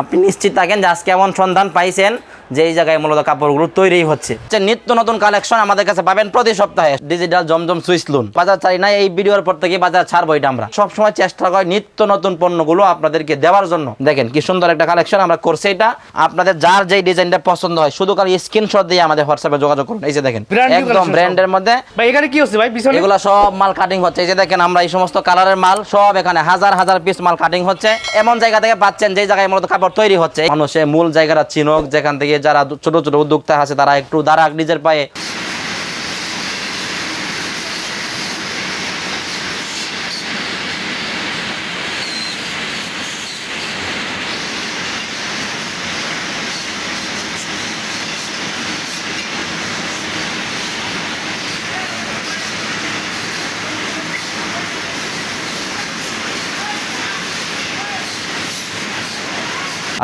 আপনি নিশ্চিত থাকেন যে আজকে এমন সন্ধান পাইছেন যে এই জায়গায় মূলত কাপড়গুলো তৈরি হচ্ছে। নিত্য নতুন কালেকশন আমাদের কাছে পাবেন প্রতি সপ্তাহে। ডিজিটাল জমজম সুইচ লুন বাজার চাই না এই ভিডিওর পর থেকে বাজার ছাড়বো এটা আমরা। সবসময় চেষ্টা করি নিত্য নতুন পণ্যগুলো আপনাদেরকে দেওয়ার জন্য। দেখেন কি সুন্দর একটা কালেকশন আমরা করছি এটা। আপনাদের যার যেই ডিজাইনটা পছন্দ হয় শুধু খালি স্ক্রিনশট দিয়ে আমাদের হোয়াটসঅ্যাপে যোগাযোগ করুন। এই যে দেখেন একদম ব্র্যান্ডের মধ্যে। ভাই এখানে কি হচ্ছে ভাই পিছনে? এগুলো সব মাল কাটিং হচ্ছে। এই যে দেখেন আমরা এই সমস্ত কালারের মাল সব এখানে হাজার হাজার পিস মাল কাটিং হচ্ছে। এমন জায়গা থেকে পাচ্ছেন যে জায়গায় মূলত কাপড় তৈরি হচ্ছে। মানুষের মূল জায়গাটা চিনক, যেখান থেকে যারা ছোট ছোট উদ্যোক্তা আছে, তারা একটু দাঁড়াক নিজের পায়ে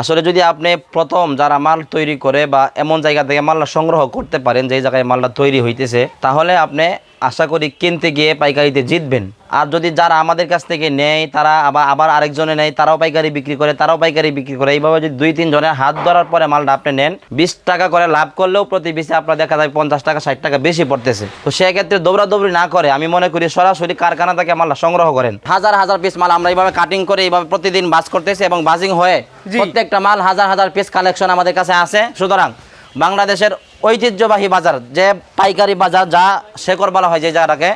আসলে যদি আপনি প্রথম যারা মাল তৈরি করে বা এমন জায়গা থেকে মালটা সংগ্রহ করতে পারেন যে জায়গায় মালটা তৈরি হইতেছে, তাহলে আপনি আশা করি কিনতে গিয়ে পাইকারিতে জিতবেন। আর যদি যারা আমাদের কাছ থেকে নেয় তারা আবার আবার আরেকজনে নেয় তারাও পাইকারি বিক্রি করে তারাও পাইকারি বিক্রি করে। এইভাবে যদি দুই তিন জনের হাত ধরার পরে মালটা আপনি নেন বিশ টাকা করে লাভ করলেও প্রতি পিসে আপনার দেখা যায় পঞ্চাশ টাকা ষাট টাকা বেশি পড়তেছে। তো সেক্ষেত্রে দৌড়াদৌড়ি না করে আমি মনে করি সরাসরি কারখানা থেকে মালটা সংগ্রহ করেন। হাজার হাজার পিস মাল আমরা এইভাবে কাটিং করে এইভাবে প্রতিদিন বাস করতেছি এবং বাজিং হয়ে প্রত্যেকটা মাল হাজার হাজার পিস কালেকশন আমাদের কাছে আছে। সুতরাং বাংলাদেশের ঐতিহ্যবাহী বাজার যে পাইকারি বাজার যা শেকর বলা হয় যে জায়গাটাকে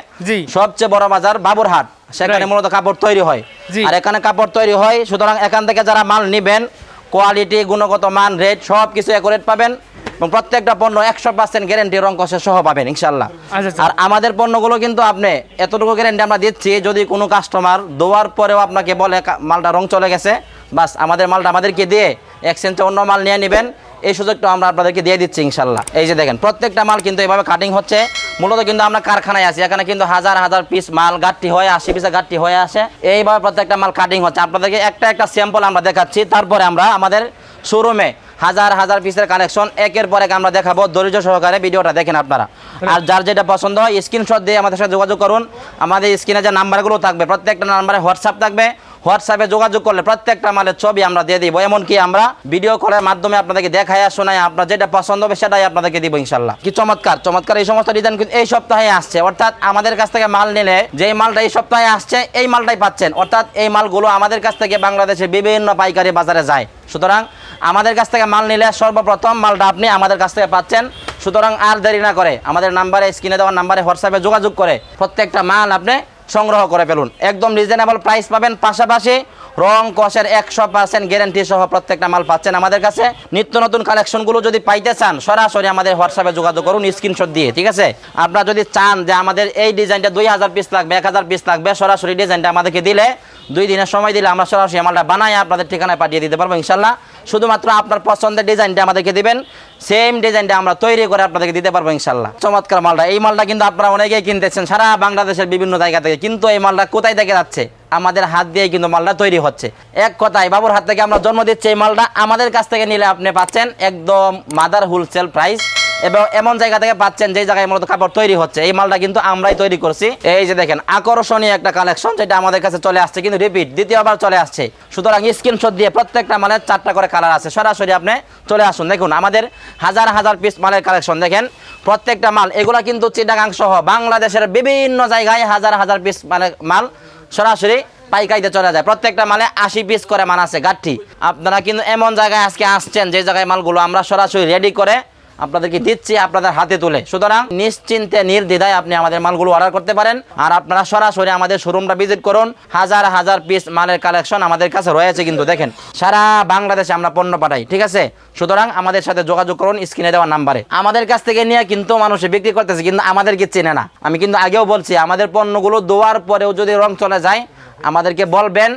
সবচেয়ে বড় বাজার বাবুরহাট। সেখানে মূলত কাপড় তৈরি হয়। আর এখানে কাপড় তৈরি হয় সুতরাং এখান থেকে যারা মাল নেবেন কোয়ালিটি গুণগত মান রেট সব কিছু অ্যাকুরেট পাবেন এবং প্রত্যেকটা পণ্য একশো পার্সেন্ট গ্যারেন্টি রং কষে সহ পাবেন ইনশাল্লাহ আচ্ছা, আচ্ছা। আর আমাদের পণ্যগুলো কিন্তু আপনি এতটুকু গ্যারেন্টি আমরা দিচ্ছি যদি কোনো কাস্টমার দেওয়ার পরেও আপনাকে বলে মালটা রং চলে গেছে বাস আমাদের মালটা আমাদেরকে দিয়ে এক্সচেঞ্জে অন্য মাল নিয়ে নেবেন এই সুযোগটা আমরা আপনাদেরকে দিয়ে দিচ্ছি ইনশাল্লাহ। এই যে দেখেন, প্রত্যেকটা মাল কিন্তু এভাবে কাটিং হচ্ছে। মূলত কিন্তু আমরা কারখানায় আছি, এখানে কিন্তু হাজার হাজার পিস মাল গাঠটি হয়ে আসে পিসে গাঠটি হয়ে আসে। এইভাবে প্রত্যেকটা মাল কাটিং হচ্ছে। আপনাদেরকে একটা একটা স্যাম্পল আমরা দেখাচ্ছি, তারপরে আমরা আমাদের শোরুমে হাজার হাজার পিসের কালেকশন একের পর এক আমরা দেখাবো। ধৈর্য সহকারে ভিডিওটা দেখেন আপনারা। আর যার যেটা পছন্দ হয় স্ক্রিনশট দিয়ে আমাদের সাথে যোগাযোগ করুন। আমাদের স্ক্রিনে যে নাম্বারগুলো থাকবে, প্রত্যেকটা নাম্বারে হোয়াটসঅ্যাপ থাকবে। হোয়াটসঅ্যাপে যোগাযোগ করলে প্রত্যেকটা মালের ছবি আমরা দিয়ে দিব। এমনকি আমরা ভিডিও কলের মাধ্যমে আপনাদেরকে দেখাই শোনাই আপনার যেটা পছন্দ হবে সেটাই আপনাদেরকে দিব ইনশাল্লাহ। কি চমৎকার চমৎকার এই সমস্ত ডিজাইন কিন্তু এই সপ্তাহে আসছে। অর্থাৎ আমাদের কাছ থেকে মাল নিলে যেই মালটা এই সপ্তাহে আসছে, এই মালটাই পাচ্ছেন। অর্থাৎ এই মালগুলো আমাদের কাছ থেকে বাংলাদেশে বিভিন্ন পাইকারি বাজারে যায়। সুতরাং আমাদের কাছ থেকে মাল নিলে সর্বপ্রথম মালটা আপনি আমাদের কাছ থেকে পাচ্ছেন। সুতরাং আর দেরি না করে আমাদের নাম্বারে, স্ক্রিনে দেওয়ার নাম্বারে হোয়াটসঅ্যাপে যোগাযোগ করে প্রত্যেকটা মাল আপনি সংগ্রহ করে ফেলুন। একদম রিজনেবল প্রাইস পাবেন। পাশাপাশি রং কষের একশো পার্সেন্ট গ্যারেন্টি সহ প্রত্যেকটা মাল পাচ্ছেন আমাদের কাছে। নিত্য নতুন কালেকশনগুলো যদি পাইতে চান, সরাসরি আমাদের হোয়াটসঅ্যাপে যোগাযোগ করুন স্ক্রিনশট দিয়ে, ঠিক আছে? আপনারা যদি চান যে আমাদের এই ডিজাইনটা দুই হাজার পিস লাগবে, এক হাজার পিস লাগবে, সরাসরি ডিজাইনটা আমাদেরকে দিলে দুই দিনের সময় দিলে আমরা সরাসরি মালটা বানাই আপনাদের ঠিকানায় পাঠিয়ে দিতে পারব, ইনশাল্লাহ। শুধুমাত্র আপনার পছন্দের ডিজাইনটা আমাদেরকে দিবেন। সেম ডিজাইনটা আমরা তৈরি করে আপনাদেরকে দিতে পারব ইনশাল্লাহ চমৎকার মালটা। এই মালটা কিন্তু আপনারা অনেকেই কিনতেছেন। সারা বাংলাদেশের বিভিন্ন জায়গা থেকে। কিন্তু এই মালটা কোথায় থেকে যাচ্ছে? আমাদের হাত দিয়ে কিন্তু মালটা তৈরি হচ্ছে। এক কথায়, বাবুর হাত থেকে আমরা জন্ম দিচ্ছি এই মালটা। আমাদের কাছ থেকে নিলে আপনি পাচ্ছেন একদম মাদার হোলসেল প্রাইস। এবং এমন জায়গা থেকে পাচ্ছেন যে জায়গায় মূলত কাপড় তৈরি হচ্ছে। এই মালটা কিন্তু আমরাই তৈরি করছি। এই যে দেখেন, আকর্ষণীয় একটা কালেকশন যেটা আমাদের কাছে চলে আসছে, কিন্তু রিপিট দ্বিতীয়বার চলে আসছে। সুতরাং স্ক্রিনশট দিয়ে প্রত্যেকটা মালের চারটা করে কালার আছে। সরাসরি আপনি চলে আসুন। দেখুন, আমাদের হাজার হাজার পিস মালের কালেকশন দেখেন। প্রত্যেকটা মাল, এগুলা কিন্তু চিটাগাং সহ বাংলাদেশের বিভিন্ন জায়গায় হাজার হাজার পিস মানে মাল সরাসরি পাইকাইতে চলে যায়। প্রত্যেকটা মালে আশি পিস করে মান আছে গাঠি আপনারা কিন্তু এমন জায়গায় আজকে আসছেন যে জায়গায় মালগুলো আমরা সরাসরি রেডি করে আপনাদেরকে দিচ্ছি আপনাদের হাতে তুলে। সুতরাং নিশ্চিন্তে, নির্দ্বিধায় আপনি আমাদের মালগুলো অর্ডার করতে পারেন। আর আপনারা সরাসরি আমাদের শোরুমটা ভিজিট করুন। হাজার হাজার পিস মালের কালেকশন আমাদের কাছে রয়েছে কিন্তু দেখেন, সারা বাংলাদেশে আমরা পণ্য পাঠাই, ঠিক আছে? সুতরাং আমাদের সাথে যোগাযোগ করুন স্ক্রিনে দেওয়া নাম্বারে আমাদের কাছ থেকে নিয়ে কিন্তু মানুষে বিক্রি করতেছে, কিন্তু আমাদেরকে চেনে না। আমি কিন্তু আগেও বলছি, আমাদের পণ্যগুলো দেওয়ার পরেও যদি রং চলে যায়, আমাদেরকে বলবেন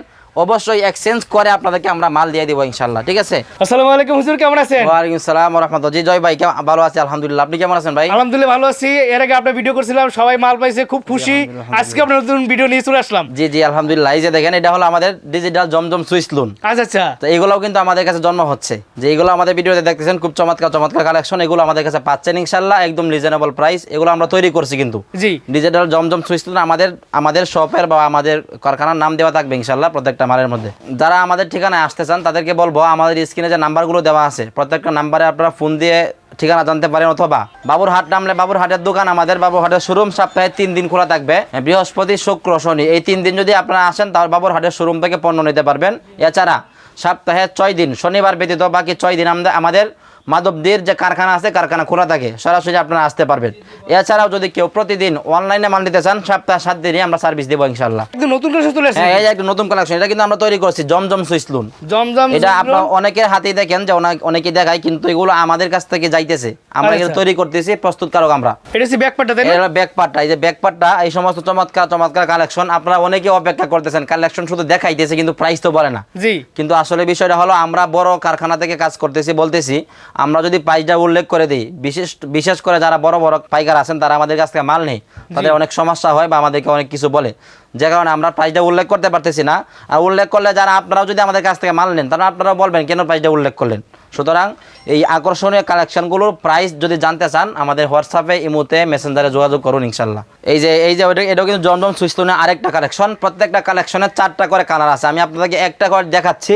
অবশ্যই এক্সচেঞ্জ করে আপনাদেরকে আমরা মাল দিয়ে দিব ইনশাল্লাহ ঠিক আছে? আসসালামু আলাইকুম হুজুর কেমন আছেন? ওয়ালাইকুম সালাম রহমতুল্লাহ জি জয় ভাই কেমন? ভালো আছি আলহামদুলিল্লাহ। আপনি কেমন আছেন ভাই? আলহামদুলিল্লাহ ভালো আছি। এর আগে আপনার ভিডিও করছিলাম সবাই মাল পাইছে খুব খুশি। আজকে আপনার নতুন ভিডিও নিয়ে চলে আসলাম। জি জি আলহামদুলিল্লাহ। এই যে দেখেন এটা হলো আমাদের ডিজিটাল জমজম সুইচ লুন আচ্ছা আচ্ছা। তো এইগুলোও কিন্তু আমাদের কাছে জন্ম হচ্ছে। যে এইগুলো আমাদের ভিডিওতে দেখতেছেন খুব চমৎকার চমৎকার কালেকশন এগুলো আমাদের কাছে পাচ্ছেন ইনশাল্লাহ একদম রিজনেবল প্রাইস এগুলো আমরা তৈরি করছি কিন্তু। জি। ডিজিটাল জমজম সুইচ লুন আমাদের আমাদের শপের বা আমাদের কারখানার নাম দেওয়া থাকবে ইনশাল্লাহ প্রত্যেকটা মালের মধ্যে। যারা আমাদের ঠিকানায় আসতে চান, তাদেরকে বলব, আমাদের স্ক্রিনে যে নাম্বারগুলো দেওয়া আছে, প্রত্যেকটা নাম্বারে আপনারা ফোন দিয়ে ঠিকানা জানতে পারেন অথবা বাবুরহাট নামলে বাবুরহাটের দোকান, আমাদের বাবুর হাটের শোরুম সপ্তাহে তিন দিন খোলা থাকবে। বৃহস্পতি, শুক্র, শনি, এই তিন দিন যদি আপনারা আসেন, তাহলে বাবুর হাটের শোরুম থেকে পণ্য নিতে পারবেন। এছাড়া সপ্তাহে ছয় দিন, শনিবার ব্যতীত বাকি ছয় দিন আমাদের আমাদের মাধবদের যে কারখানা আছে কারখানা খোলা থাকে সরাসরি আপনারা আসতে পারবেন। এছাড়াও যদি কেউ প্রতিদিন অনলাইনে মাল নিতে চান সপ্তাহে সাত দিনই আমরা সার্ভিস দেবো ইনশাল্লাহ নতুন হ্যাঁ এই একটা নতুন কালেকশন এটা কিন্তু আমরা তৈরি করছি জমজম সুইসলুন জমজম এটা আপনার অনেকের হাতেই দেখেন যে অনেক- দেখায় কিন্তু এগুলো আমাদের কাছ থেকে যাইতেছে। আমরা কিন্তু আচ্ছা। তৈরি করতেছি প্রস্তুতকারক আমরা। এটা হচ্ছে ব্যাক তাই না? এটা এই যে ব্যাক পার্টটা এই সমস্ত চমৎকার চমৎকার কালেকশন আপনারা অনেকে অপেক্ষা করতেছেন। কালেকশন শুধু দেখাইতেছে কিন্তু প্রাইস তো বলে না। জি। কিন্তু আসলে বিষয়টা হলো আমরা বড় কারখানা থেকে কাজ করতেছি বলতেছি আমরা যদি প্রাইসটা উল্লেখ করে দিই বিশেষ বিশেষ করে যারা বড় বড় পাইকার আছেন তারা আমাদের কাছ থেকে মাল নেই। তাদের অনেক সমস্যা হয় বা আমাদেরকে অনেক কিছু বলে। যে কারণে আমরা প্রাইসটা উল্লেখ করতে পারতেছি না। আর উল্লেখ করলে যারা আপনারাও যদি আমাদের কাছ থেকে মাল নেন তাহলে আপনারাও বলবেন কেন প্রাইসটা উল্লেখ করলেন? সুতরাং এই আকর্ষণীয় কালেকশনগুলোর প্রাইস যদি জানতে চান আমাদের হোয়াটসঅ্যাপে ইমোতে মেসেঞ্জারে যোগাযোগ করুন ইনশাল্লাহ এই যে এই যে ওইটা এটাও কিন্তু জমজম সুইস্তনের আরেকটা কালেকশন প্রত্যেকটা কালেকশনের চারটা করে কালার আছে। আমি আপনাদেরকে একটা করে দেখাচ্ছি।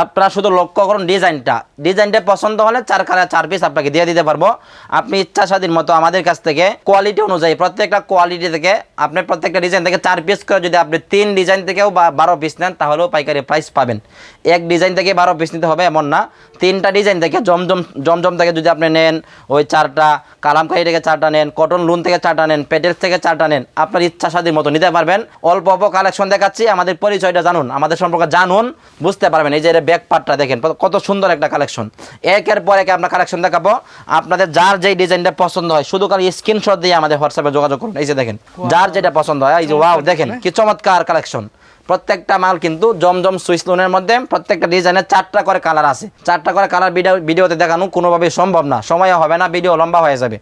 আপনারা শুধু লক্ষ্য করুন ডিজাইনটা। ডিজাইনটা পছন্দ হলে চার কালার চার পিস আপনাকে দিয়ে দিতে পারব। আপনি ইচ্ছা স্বাধীন মতো আমাদের কাছ থেকে কোয়ালিটি অনুযায়ী প্রত্যেকটা কোয়ালিটি থেকে আপনি প্রত্যেকটা ডিজাইন থেকে চার পিস করে যদি আপনি তিন ডিজাইন থেকেও বা বারো পিস নেন, তাহলেও পাইকারি প্রাইস পাবেন। এক ডিজাইন থেকে বারো পিস নিতে হবে, এমন না। তিনটা ডিজাইন থেকে জমজম জমজম থেকে যদি আপনি নেন, ওই চারটা কালামকারি থেকে চারটা নেন কটন লুন থেকে চারটা নেন পেটের থেকে চারটা নেন, আপনার ইচ্ছা স্বাধীন মতো নিতে পারবেন। অল্প অল্প কালেকশন দেখাচ্ছি, আমাদের পরিচয়টা জানুন, আমাদের সম্পর্কে জানুন, বুঝতে পারবেন। এই যে ব্যাক পার্টটা দেখেন কত সুন্দর একটা কালেকশন একের পর একে আমরা কালেকশন দেখাবো। আপনাদের যার যেই ডিজাইনটা পছন্দ হয় শুধু কারণ স্ক্রিনশট দিয়ে আমাদের হোয়াটসঅ্যাপে যোগাযোগ করুন। এই যে দেখেন যার যেটা পছন্দ হয় এই যে ওয়াও দেখেন কি চমৎকার কালেকশন প্রত্যেকটা মাল কিন্তু জমজম সুইস লোনের মধ্যে প্রত্যেকটা ডিজাইনের চারটা করে কালার আছে। চারটা করে কালার ভিডিও ভিডিওতে দেখানো কোনোভাবেই সম্ভব না। সময় হবে না ভিডিও লম্বা হয়ে যাবে।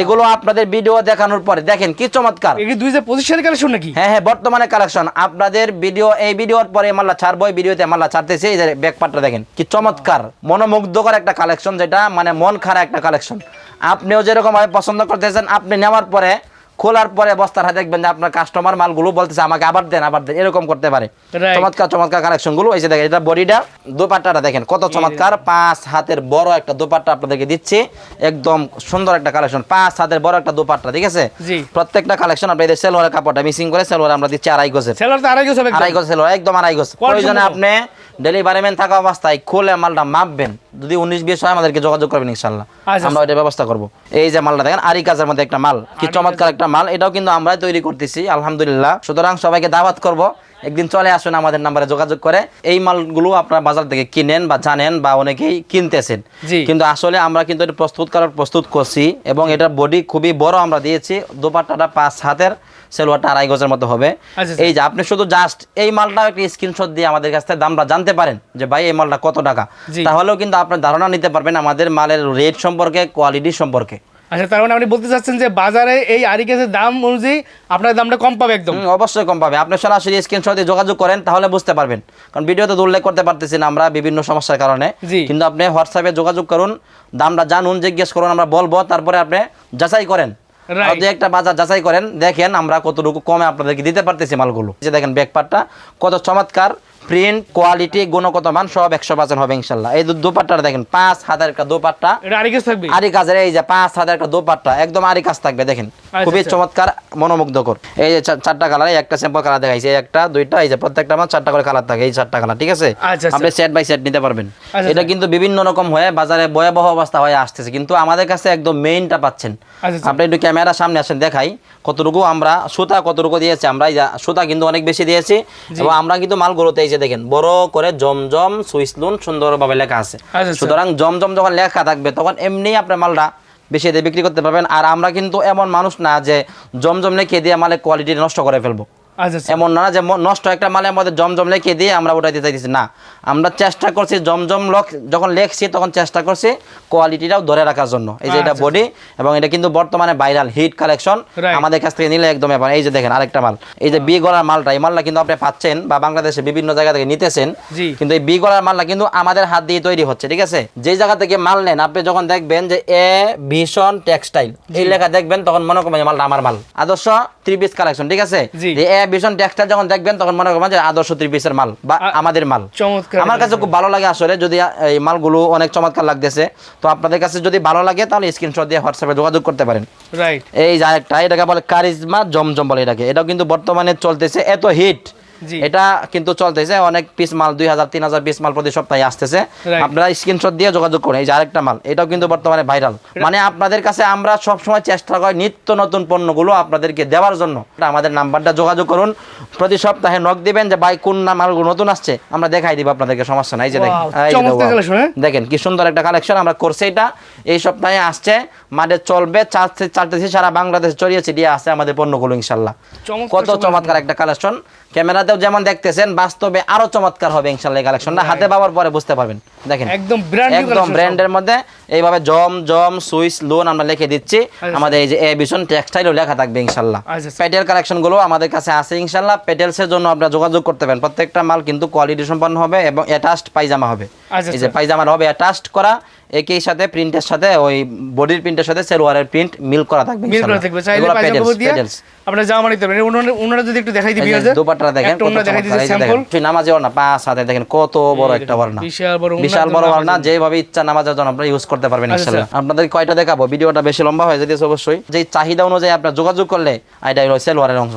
এগুলো আপনাদের ভিডিও দেখানোর পরে দেখেন কি চমৎকার। দুই হাজার পঁচিশ সালের কালেকশন নাকি? হ্যাঁ হ্যাঁ বর্তমানে কালেকশন আপনাদের ভিডিও এই ভিডিওর পরে মাল্লা ছাড়বো এই ভিডিওতে মাল্লা ছাড়তেছে। এই যে ব্যাক পার্টটা দেখেন কি চমৎকার। মনোমুগ্ধকর একটা কালেকশন যেটা মানে মন খারাপ একটা কালেকশন আপনিও যেরকম ভাবে পছন্দ করতেছেন আপনি নেওয়ার পরে খোলার পরে বস্তার হাতে দেখবেন যে আপনার কাস্টমার মালগুলো বলতেছে আমাকে আবার দেন আবার দেন। এরকম করতে পারে। চমৎকার চমৎকার কালেকশনগুলো এই যে দেখেন এটা বডিটা দোপাট্টাটা দেখেন কত চমৎকার। পাঁচ হাতের বড় একটা দোপাট্টা আপনাদেরকে দিচ্ছি। একদম সুন্দর একটা কালেকশন পাঁচ হাতের বড় একটা দোপাট্টা ঠিক আছে? জি। প্রত্যেকটা কালেকশন আপনি এদের সেলোয়ারের কাপড়টা মিসিং করে সেলোয়ার আমরা দিচ্ছি আড়াই গেছে আড়াই গজ সেলোয়ার একদম। আড়াই কোয়ালিটি প্রয়োজনে আপনি ডেলিভারি ম্যান থাকা অবস্থায় খুলে মালটা মাপবেন। যদি উনিশ বিশ হয় আমাদেরকে যোগাযোগ করবেন ইনশাল্লাহ আচ্ছা, আমরা ওইটা ব্যবস্থা করব। এই যে মালটা দেখেন আরি কাজের মধ্যে একটা মাল কি চমৎকার একটা মাল এটাও কিন্তু আমরাই তৈরি করতেছি আলহামদুলিল্লাহ। সুতরাং সবাইকে দাওয়াত করব। একদিন চলে আসুন আমাদের নাম্বারে যোগাযোগ করে। এই মালগুলো আপনারা বাজার থেকে কিনেন বা জানেন বা অনেকেই কিনতেছেন। কিন্তু আসলে আমরা কিন্তু এটা প্রস্তুত করার প্রস্তুত করছি এবং এটার বডি খুবই বড় আমরা দিয়েছি। দোপাট্টাটা পাঁচ হাতের। সেলোয়ারটা আড়াই গজের মতো হবে। আচ্ছা, এই যে আপনি শুধু জাস্ট এই মালটা একটা স্ক্রিনশট দিয়ে আমাদের কাছ থেকে দামটা জানতে পারেন যে ভাই এই মালটা কত টাকা। তাহলেও কিন্তু আপনার ধারণা নিতে পারবেন আমাদের মালের রেট সম্পর্কে কোয়ালিটি সম্পর্কে। আচ্ছা তার মানে আপনি বলতে চাচ্ছেন যে বাজারে এই আড়ি দাম অনুযায়ী আপনার দামটা কম পাবে একদম? অবশ্যই কম পাবে। আপনি সরাসরি স্ক্রিনশট দিয়ে যোগাযোগ করেন তাহলে বুঝতে পারবেন। কারণ ভিডিওতে উল্লেখ করতে পারতেছি না আমরা বিভিন্ন সমস্যার কারণে। কিন্তু আপনি হোয়াটসঅ্যাপে যোগাযোগ করুন দামটা জানুন জিজ্ঞেস করুন আমরা বলব তারপরে আপনি যাচাই করেন। দু একটা বাজার যাচাই করেন দেখেন আমরা কতটুকু কমে আপনাদেরকে দিতে পারতেছি মালগুলো। যে দেখেন ব্যাকপারটা কত চমৎকার প্রিন্ট কোয়ালিটি গুণগত মান সব একশো পার্সেন্ট হবে ইনশাল্লাহ। এই দু- দেখেন পাঁচ হাজার একটা দোপাট্টা। আরি কাজের এই যে পাঁচ হাজার একটা দোপাট্টা একদম আরি কাজ থাকবে দেখেন। খুবই আচ্ছা। চমৎকার মনোমুগ্ধকর এই যে চারটা কালার একটা স্যাম্পল কালার দেখাইছে এই একটা দুইটা এই যে প্রত্যেকটা আমার চারটা করে কালার থাকে এই চারটা কালার ঠিক আছে আচ্ছা, আচ্ছা। আপনি সেট বাই সেট নিতে পারবেন আচ্ছা, এটা আচ্ছা। কিন্তু বিভিন্ন রকম হয়ে বাজারে ভয়াবহ অবস্থা হয়ে আসতেছে কিন্তু আমাদের কাছে একদম মেইনটা পাচ্ছেন আচ্ছা, আচ্ছা। আপনি একটু ক্যামেরার সামনে আসেন দেখাই কতটুকু আমরা সুতা কতটুকু দিয়েছি আমরা সুতা কিন্তু অনেক বেশি দিয়েছি এবং আমরা কিন্তু মালগুলোতে এই যে দেখেন বড় করে জমজম সুইসলুন সুন্দরভাবে লেখা আছে আচ্ছা। সুতরাং জমজম যখন লেখা থাকবে তখন এমনি আপনার মালটা বেশি দিয়ে বিক্রি করতে পারবেন। আর আমরা কিন্তু এমন মানুষ না যে জমজম লেখে দিয়ে আমাদের কোয়ালিটি নষ্ট করে ফেলব। এমন না যে নষ্ট একটা মালে আমাদের জমজম লেখে দিয়ে আমরা উঠাইতে চাইতেছি না। আমরা চেষ্টা করছি জমজম লক যখন লেখছি তখন চেষ্টা করছি কোয়ালিটিটাও ধরে রাখার জন্য। এই যে এটা আচ্ছা, বডি এবং এটা কিন্তু বর্তমানে ভাইরাল হিট কালেকশন আমাদের কাছ থেকে নিলে একদম এই যে দেখেন আরেকটা মাল। এই যে বি গলার মালটা এই মালটা কিন্তু আপনি পাচ্ছেন বা বাংলাদেশে বিভিন্ন জায়গা থেকে নিতেছেন। কিন্তু এই বি গলার মালটা কিন্তু আমাদের হাত দিয়ে তৈরি হচ্ছে ঠিক আছে? যে জায়গা থেকে মাল নেন আপনি যখন দেখবেন যে এ ভীষণ টেক্সটাইল এই লেখা দেখবেন তখন মনে করবেন মালটা আমার মাল। আদর্শ থ্রি পিস কালেকশন ঠিক আছে? এ ভীষণ ডেস্কটা যখন দেখবেন তখন মনে করবেন যে আদর্শ ত্রিপিসের মাল বা আমাদের মাল। চমৎকার আমার কাছে খুব ভালো লাগে আসলে যদি এই মালগুলো অনেক চমৎকার লাগতেছে। তো আপনাদের কাছে যদি ভালো লাগে তাহলে স্ক্রিনশট দিয়ে হোয়াটসঅ্যাপে যোগাযোগ করতে পারেন। রাইট এই যে আরেকটা এটাকে বলে কারিজমা জমজম বলে এটাকে। এটাও কিন্তু বর্তমানে চলতেছে এত হিট। এটা কিন্তু চলতেছে অনেক পিস মাল দুই হাজার তিন হাজার পিস মাল প্রতি সপ্তাহে আসতেছে। আপনারা স্ক্রিনশট দিয়ে যোগাযোগ করুন এই যে আরেকটা মাল এটাও কিন্তু বর্তমানে ভাইরাল মানে আপনাদের কাছে আমরা সব সময় চেষ্টা করি নিত্য নতুন পণ্যগুলো আপনাদেরকে দেওয়ার জন্য। আমাদের নাম্বারটা যোগাযোগ করুন প্রতি সপ্তাহে নক দিবেন যে ভাই কোন মালগুলো নতুন আসছে? আমরা দেখাই দিব আপনাদেরকে সমস্যা নাই যে দেখেন। হ্যাঁ? দেখেন কি সুন্দর একটা কালেকশন আমরা করছি এটা। এই সপ্তাহে আসছে মাঠে চলবে চারটে চারটেছি সারা বাংলাদেশ ছড়িয়ে ছিটিয়ে আছে আমাদের পণ্যগুলো ইনশাল্লাহ। কত চমৎকার। একটা কালেকশন ক্যামেরাতেও যেমন দেখতেছেন বাস্তবে আরও চমৎকার হবে ইনশাল্লাহ এই কালেকশনটা হাতে পাওয়ার পরে বুঝতে পারবেন। দেখেন একদম একদম। ব্র্যান্ডের মধ্যে এইভাবে জম জম সুইস লোন আমরা লিখে দিচ্ছি। আচ্ছা। আমাদের এই যে এ ভীষণ টেক্সটাইলও লেখা থাকবে ইনশাল্লাহ আচ্ছা, আচ্ছা। পেটেল কালেকশনগুলো আমাদের কাছে আছে ইনশাল্লাহ পেটেলসের জন্য আপনারা যোগাযোগ করতে পারেন। প্রত্যেকটা মাল কিন্তু কোয়ালিটি সম্পন্ন হবে এবং অ্যাটাচড পায়জামা হবে। আচ্ছা, এই যে আচ্ছা। পায়জামার হবে অ্যাটাচড করা। একই সাথে প্রিন্টের সাথে ওই বডির প্রিন্টের সাথে সেলোয়ারের প্রিন্ট মিল করা থাকবে মিল করে। থাকবে। চাইলে পায়জামা দিয়ে। আপনারা জামা নিতে পারেন। ওনারা- ওনারা যদি একটু দেখাই এই যে বিয়ারদের দেখেন একটা কত দেখাই যে স্যাম্পল নামাজে ওড়না পাঁচ হাতে দেখেন কত বড় একটা ওড়না। বিশাল বড় বিশাল বড় ওড়না নামাজের যেভাবে ইচ্ছা নামাজের জন্য আপনারা ইউজ করতে পারবেন আচ্ছা, ইনশাআল্লাহ আপনাদের কয়টা দেখাবো? ভিডিওটা বেশি লম্বা হয়ে যেতেছে অবশ্যই। যে চাহিদা অনুযায়ী আপনার যোগাযোগ করলে এটা হলো অংশ। সেলোয়ারের অংশ।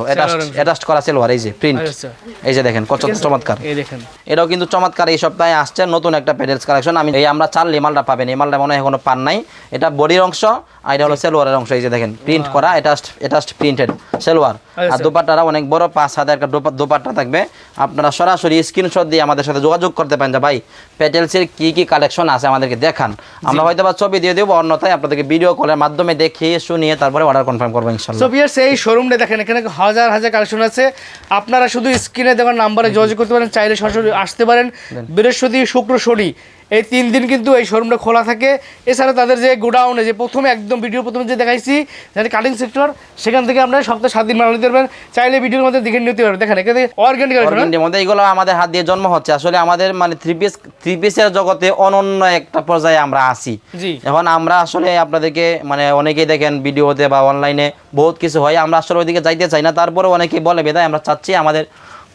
অ্যাটাচ করা সেলওয়ার এই যে প্রিন্ট আচ্ছা। এই যে দেখেন কত চমৎকার। এই দেখেন। এটাও কিন্তু চমৎকার এই সপ্তাহে আসছে নতুন একটা পেডেলস কালেকশন আমি এই আমরা চাল এই মালটা পাবেন এই মালটা মনে হয় এখনও পান নাই। এটা বডির অংশ আর এটা হলো সেলোয়ারের অংশ এই যে দেখেন প্রিন্ট করা এটা এটা প্রিন্টেড সেলোয়ার। আর আচ্ছা। দোপাট্টারা অনেক বড় পাঁচ হাজার একটা দোপাট্টা থাকবে। আপনারা সরাসরি স্ক্রিনশট দিয়ে আমাদের সাথে যোগাযোগ করতে পারেন যে ভাই পেটেলসের কি কি কালেকশন আছে আমাদেরকে দেখান? আমরা হয়তো বা ছবি দিয়ে দেবো অন্যথায় আপনাদেরকে ভিডিও কলের মাধ্যমে দেখিয়ে শুনিয়ে তারপরে অর্ডার কনফার্ম করব ইনশাল্লাহ। সো বিয়ার্স এই শোরুমটা দেখেন এখানে হাজার হাজার কালেকশন আছে। আপনারা শুধু স্ক্রিনে দেওয়ার নাম্বারে যোগাযোগ করতে পারেন চাইলে সরাসরি আসতে পারেন। বৃহস্পতি শুক্র শনি এই তিন দিন কিন্তু এই শোরুমটা খোলা থাকে। এছাড়া তাদের যে গোডাউনে যে প্রথমে একদম ভিডিও প্রথমে যে দেখাইছি যেটা কাটিং সেক্টর সেখান থেকে আপনারা সপ্তাহে সাত দিন মাল নিতে পারবেন। চাইলে ভিডিওর মধ্যে দেখে নিতে পারবেন। দেখেন এখানে অর্গ্যানিক কালেকশন মধ্যে এগুলো আমাদের হাত দিয়ে জন্ম হচ্ছে। আসলে আমাদের মানে থ্রি পিস থ্রি পিসের জগতে অনন্য একটা পর্যায়ে আমরা আসি এখন আমরা আসলে আপনাদেরকে মানে অনেকেই দেখেন ভিডিওতে বা অনলাইনে বহুত কিছু হয়। আমরা আসলে ওইদিকে যাইতে চাই না। তারপরে অনেকেই বলে বেদায় আমরা চাচ্ছি আমাদের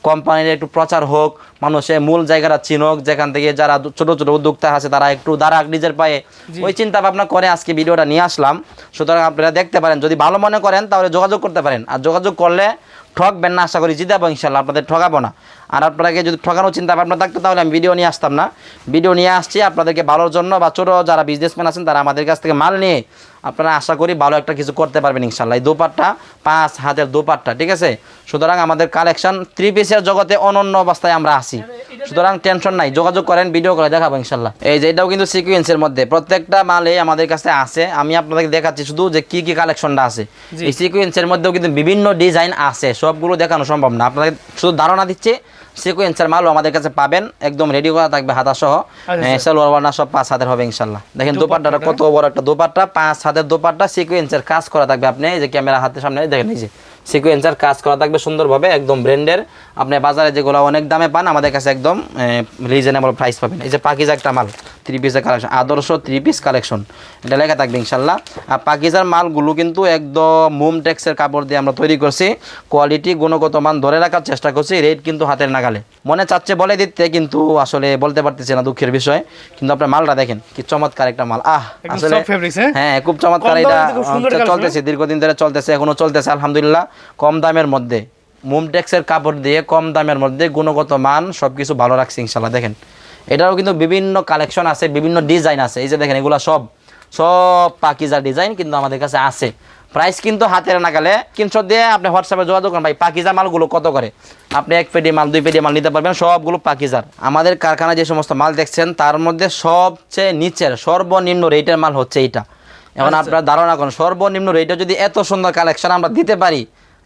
কোম্পানির একটু প্রচার হোক মানুষের মূল জায়গাটা চিনুক যেখান থেকে যারা ছোট ছোট উদ্যোক্তা আছে তারা একটু দাঁড়াক নিজের পায়ে ওই চিন্তা ভাবনা করে আজকে ভিডিওটা নিয়ে আসলাম। সুতরাং আপনারা দেখতে পারেন যদি ভালো মনে করেন তাহলে যোগাযোগ করতে পারেন। আর যোগাযোগ করলে ঠকবেন না আশা করি জিতাবো ইনশাল্লাহ আপনাদের ঠকাবো না। আর আপনাকে যদি ঠকানোর চিন্তা ভাবনা থাকতো তাহলে আমি ভিডিও নিয়ে আসতাম না। ভিডিও নিয়ে আসছি আপনাদেরকে ভালোর জন্য বা ছোটো যারা বিজনেসম্যান আছেন তারা আমাদের কাছ থেকে মাল নিয়ে আপনারা আশা করি ভালো একটা কিছু করতে পারবেন ইনশাল্লাহ এই দোপাট্টা পাঁচ হাতের দোপাট্টা ঠিক আছে? সুতরাং আমাদের কালেকশন থ্রি পিসের জগতে অনন্য অবস্থায় আমরা আসি সুতরাং টেনশন নাই যোগাযোগ করেন ভিডিও করে দেখাবো ইনশাল্লাহ এই যে এটাও কিন্তু সিকুয়েন্সের মধ্যে। প্রত্যেকটা মালে আমাদের কাছে আছে। আমি আপনাদেরকে দেখাচ্ছি শুধু যে কি কি কালেকশনটা আছে। এই সিকুয়েন্সের মধ্যেও কিন্তু বিভিন্ন ডিজাইন আছে। সবগুলো দেখানো সম্ভব না। আপনাদের শুধু ধারণা দিচ্ছে সিকুয়েন্সের মালও আমাদের কাছে পাবেন একদম রেডি করা থাকবে হাতা সহ আচ্ছা। সালোয়ার ওয়ানা সব পাঁচ হাতের হবে ইনশাল্লাহ। দেখেন দোপাট্টাটা কত বড় একটা দোপাট্টা পাঁচ হাতের দোপাট্টা সিকুয়েন্সের কাজ করা থাকবে। আপনি এই যে ক্যামেরা হাতের সামনে দেখেন এই যে সিকুয়েন্সের কাজ করা থাকবে সুন্দরভাবে একদম ব্র্যান্ডের আপনি বাজারে যেগুলো অনেক দামে পান আমাদের কাছে একদম রিজনেবল প্রাইস পাবেন। এই যে পাকিজা একটা মাল থ্রি পিসের কালেকশন আদর্শ থ্রি পিস কালেকশন এটা লেখা থাকবে ইনশাল্লাহ আর পাকিজার মালগুলো কিন্তু একদম মোম টেক্সের কাপড় দিয়ে আমরা তৈরি করছি। কোয়ালিটি গুণগত মান ধরে রাখার চেষ্টা করছি রেট কিন্তু হাতের নাগালে। মনে চাচ্ছে বলে দিতে কিন্তু আসলে বলতে পারতেছি না দুঃখের বিষয়। কিন্তু আপনার মালটা দেখেন কি চমৎকার একটা মাল। আহ আসলে হ্যাঁ? হ্যাঁ খুব চমৎকার এটা collection, চলতেছে দীর্ঘদিন ধরে চলতেছে এখনও চলতেছে আলহামদুলিল্লাহ কম দামের মধ্যে। মুমটেক্সের কাপড় দিয়ে কম দামের মধ্যে গুণগত মান সব কিছু ভালো রাখছে ইনশাল্লাহ দেখেন। এটারও কিন্তু বিভিন্ন কালেকশন আছে বিভিন্ন ডিজাইন আছে। এই যে দেখেন এগুলো সব সব পাকিজা ডিজাইন কিন্তু আমাদের কাছে আছে। প্রাইস কিন্তু হাতের নাগালে। কিনশো দিয়ে আপনি হোয়াটসঅ্যাপে যোগাযোগ করেন। ভাই পাকিজা মালগুলো কত করে? আপনি এক পেটি মাল দুই পেটি মাল নিতে পারবেন সবগুলো পাকিজার। আমাদের কারখানায় যে সমস্ত মাল দেখছেন তার মধ্যে সবচেয়ে নিচের সর্বনিম্ন রেটের মাল হচ্ছে এইটা। এখন আপনার ধারণা করুন সর্বনিম্ন রেটে যদি এত সুন্দর কালেকশন আমরা দিতে পারি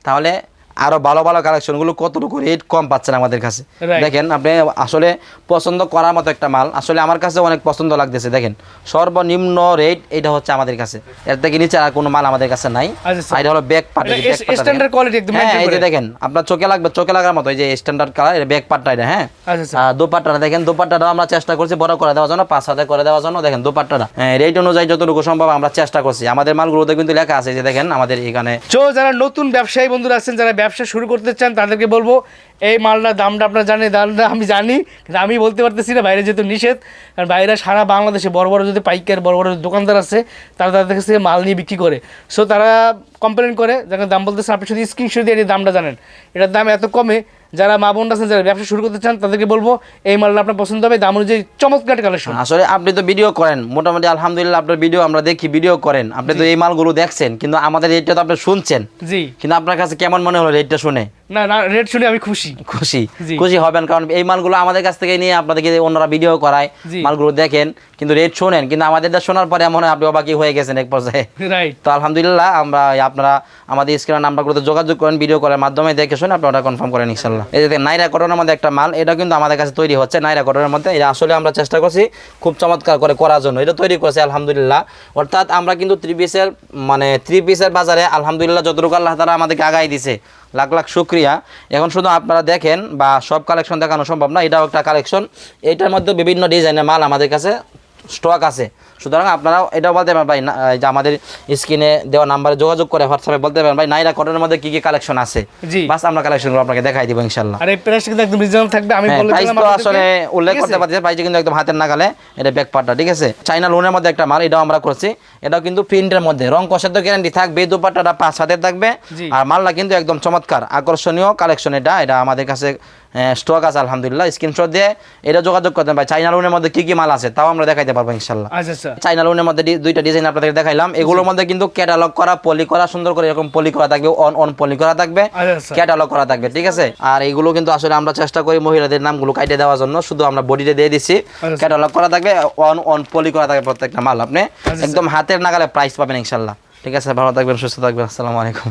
তাহলে আরও ভালো ভালো কালেকশনগুলো কতটুকু রেট কম পাচ্ছেন আমাদের কাছে? দেখেন আপনি আসলে পছন্দ করার মতো একটা মাল। আসলে আমার কাছে অনেক পছন্দ লাগতেছে দেখেন। সর্বনিম্ন রেট এটা হচ্ছে আমাদের কাছে। এর থেকে নিচে আর কোনো মাল আমাদের কাছে নাই। আচ্ছা। আর এটা হলো ব্যাক পার্ট এস- standard একদম হ্যাঁ এই যে দেখেন আপনার চোখে লাগবে চোখে লাগার মতো এই যে স্ট্যান্ডার্ড কালার এটা ব্যাক পার্টটা এটা হ্যাঁ? আচ্ছা আচ্ছা। আর দোপাট্টাটা দেখেন দোপাট্টাটা আমরা চেষ্টা করছি বড় করে দেওয়ার জন্য পাঁচ হাতে করে দেওয়ার জন্য দেখেন দোপাট্টাটা। হ্যাঁ রেট অনুযায়ী যতটুকু সম্ভব আমরা চেষ্টা করছি। আমাদের মালগুলোতে কিন্তু লেখা আছে যে দেখেন আমাদের এখানে তো যারা নতুন ব্যবসায়ী বন্ধুরা আছেন যারা ব্যবসা শুরু করতে চান, তাদেরকে বলব, এই মালটার দামটা আপনারা জানেন, দামটা আমি জানি, কিন্তু আমি বলতে পারতেছি না, বাইরে যেহেতু নিষেধ, কারণ বাইরে সারা বাংলাদেশে বড় বড় যদি পাইকার, বড় বড় দোকানদার আছে, তারা তাদের কাছ থেকে মাল নিয়ে বিক্রি করে। সো তারা কমপ্লেন করে যাদের দাম বলতেছে, আপনি শুধু স্ক্রিনশট দিয়ে দামটা জানেন। এটার দাম এত কমে যারা মা বোন আছেন যারা ব্যবসা শুরু করতে চান তাদেরকে বলব এই মালটা আপনার পছন্দ হবে দাম অনুযায়ী চমৎকার কালেকশন আসলে আপনি তো ভিডিও করেন মোটামুটি আলহামদুলিল্লাহ আপনার ভিডিও আমরা দেখি ভিডিও করেন। আপনি তো এই মালগুলো দেখছেন কিন্তু আমাদের রেটটা তো আপনি শুনছেন। জি। কিন্তু আপনার কাছে কেমন মনে হলো রেটটা শুনে? না না রেট শুনে আমি খুশি। খুশি? খুশি হবেন কারণ এই মালগুলো আমাদের কাছ থেকে নিয়ে আপনাদেরকে অন্যরা ভিডিও করায় মালগুলো দেখেন কিন্তু রেট শোনেন কিন্তু আমাদেরটা শোনার পরে মনে হয় আপনি অবাকি হয়ে গেছেন এক পর্যায়ে। তো আলহামদুলিল্লাহ আমরা আপনারা আমাদের স্ক্রিনের নাম্বারগুলোতে যোগাযোগ করেন ভিডিও কলের মাধ্যমে দেখে শুনে আপনি ওটা কনফার্ম করেন ইনশাল্লাহ এই যে নাইরা কটনের মধ্যে একটা মাল এটা কিন্তু আমাদের কাছে তৈরি হচ্ছে নাইরা কটনের মধ্যে। এটা আসলে আমরা চেষ্টা করছি খুব চমৎকার করে করার জন্য। এটা তৈরি করছে আলহামদুলিল্লাহ। অর্থাৎ আমরা কিন্তু থ্রি পিসের মানে থ্রি পিসের বাজারে আলহামদুলিল্লাহ যতটুকু আল্লাহ তারা আমাদেরকে আগাই দিছে লাখ লাখ শুক্রিয়া এখন শুধু আপনারা দেখেন বা সব কালেকশন দেখানো সম্ভব না, এটাও একটা কালেকশন এটার মধ্যে বিভিন্ন ডিজাইনের মাল আমাদের কাছে স্টক আছে। সুতরাং আপনারাও এটাও বলতে পারেন ভাই যে আমাদের স্ক্রিনে দেওয়া নাম্বারে যোগাযোগ করে হোয়াটসঅ্যাপে বলতে পারেন ভাই নাইরা কটনের মধ্যে কি কি কালেকশন আছে? জি। বাস আমরা কালেকশনগুলো আপনাকে দেখাই দিব ইনশাল্লাহ আর এই প্রাইসটা কিন্তু একদম রিজনেবল থাকবে আমি হ্যাঁ বলে প্রাইস দিলাম তো আসলে উল্লেখ করতে? পারছি প্রাইস কিন্তু একদম হাতের নাগালে এটা ব্যাক পার্টটা ঠিক আছে? চাইনা লোনের মধ্যে একটা মাল এটাও আমরা করছি। এটাও কিন্তু প্রিন্টের মধ্যে রং কষের তো গ্যারান্টি থাকবে এই দুপাট্টাটা পাঁচ হাতের থাকবে আর মালটা কিন্তু একদম চমৎকার আকর্ষণীয় কালেকশন এটা এটা আমাদের কাছে স্টক আছে আলহামদুলিল্লাহ। স্ক্রিনশট দিয়ে এটা যোগাযোগ করতে পারি চাইনা লোনের মধ্যে কি কি মাল আছে? তাও আমরা দেখাইতে পারব ইনশাল্লাহ। আচ্ছা আচ্ছা। চাইনা লোনের মধ্যে দুইটা ডিজাইন আপনাদের দেখাইলাম। এগুলোর মধ্যে কিন্তু ক্যাটালগ করা পলি করা সুন্দর করে এরকম পলি করা থাকবে অন অন পলি করা থাকবে আচ্ছা, আচ্ছা। ক্যাটালগ করা থাকবে ঠিক আছে? আর এইগুলো কিন্তু আসলে আমরা চেষ্টা করি মহিলাদের নামগুলো কাইটে দেওয়ার জন্য। শুধু আমরা বডিতে দিয়ে দিচ্ছি আচ্ছা। ক্যাটালগ করা থাকবে অন অন পলি করা থাকবে প্রত্যেকটা মাল আপনি। আচ্ছা। একদম হাতের নাগালে প্রাইস পাবেন ইনশাল্লাহ। ঠিক আছে ভালো থাকবেন সুস্থ থাকবেন। আসসালামু আলাইকুম।